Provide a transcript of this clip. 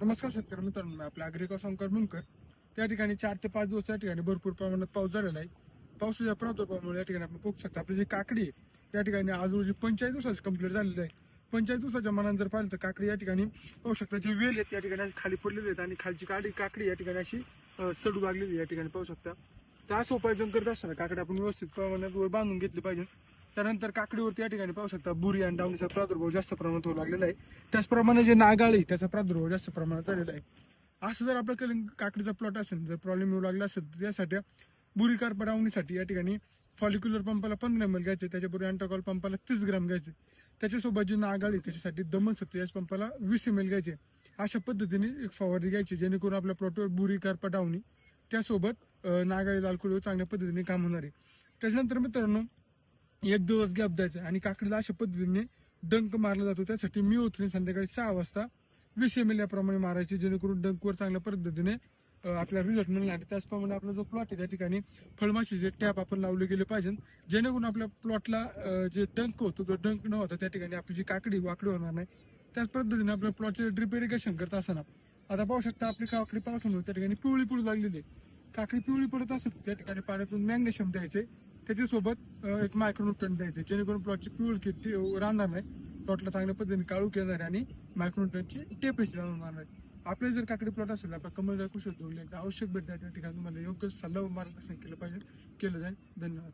नमस्कार शेतकरी मित्रांनो मी आपल्या अग्रिका संकर मुनकर. त्या ठिकाणी चार ते पाच दिवस या ठिकाणी भरपूर प्रमाणात पाऊस झालेला आहे. पावसाच्या प्रादुर्भावामुळे या ठिकाणी आपण बघू शकता आपली जी काकडी आहे त्या ठिकाणी आज रोजी पंचायत दिवसाची कंप्लीट झालेली आहे. पंचायत दिवसाच्या मनात जर पाहिलं तर काकडी या ठिकाणी पाहू शकता जे वेल आहेत त्या ठिकाणी खाली पडलेली आहेत आणि खालची काडी काकडी या ठिकाणी अशी सडू लागलेली आहे या ठिकाणी पाहू शकता. तर असं उपायजन करत असताना काकडी आपण व्यवस्थित प्रमाणात वर बांधून घेतली पाहिजे. त्यानंतर काकडीवरती या ठिकाणी पाहू शकता बुरी आणि डावणीचा प्रादुर्भाव जास्त प्रमाणात होऊ लागलेला आहे. त्याचप्रमाणे जे नागाळी त्याचा प्रादुर्भाव जास्त प्रमाणात झालेला आहे. असं जर आपल्याकडे काकडीचा प्लॉट असेल जर प्रॉब्लेम येऊ लागला असेल तर त्यासाठी बुरी कार्प डावणीसाठी या ठिकाणी फॉलिक्युलर पंपाला पंधरा एम एल घ्यायचे त्याच्याबरोबर अँटोकॉल पंपाला तीस ग्राम घ्यायचे. त्याच्यासोबत जी नागाळी त्याच्यासाठी दमन सत्तेचाळीस पंपाला वीस एम एल घ्यायचे. अशा पद्धतीने एक फवारणी घ्यायची जेणेकरून आपल्या प्लॉटवर बुरी कार्प डावणी त्यासोबत नागाळी लालकुळीवर चांगल्या पद्धतीने काम होणार आहे. त्याच्यानंतर मित्रांनो एक दिवस गॅप द्यायचा. आणि काकडीला अशा पद्धतीने डंक मारला जातो. त्यासाठी मी उतरून संध्याकाळी सहा वाजता वीस एम एल याप्रमाणे मारायची जेणेकरून डंकवर चांगल्या पद्धतीने आपल्याला रिझल्ट मिळणार आणि त्याचप्रमाणे आपला जो प्लॉट आहे त्या ठिकाणी फळमाशीचे टॅप आपण लावले गेले पाहिजे जेणेकरून आपल्या प्लॉटला जे डंक होतो तो डंक न होता त्या ठिकाणी आपली जी काकडी वाकडी होणार नाही. त्याच पद्धतीने आपल्या प्लॉटचे ड्रिप इरिगेशन करत असताना आता पाहू शकता आपली काकडी पावसामुळे त्या ठिकाणी पिवळी पिळू लागलेली आहे. काकडी पिवळी पडत असेल त्या ठिकाणी पाण्यातून मॅग्नेशियम द्यायचे. त्याच्यासोबत एक मायक्रोन्यूट्रन द्यायचे. जेणेकरून प्लॉटची प्युअर किती राहणार नाही. प्लॉटला चांगल्या पद्धतीने काळू केलं आहे आणि मायक्रोन्यूट्रनची टेपेशी राहणार नाही आपले जर काकडी प्लॉट असेल आपला कमल कृषी उद्योग आवश्यक भेट त्या ठिकाणी तुम्हाला योग्य सल्ला मार्गदर्शन केलं पाहिजे. केलं जाईल. धन्यवाद.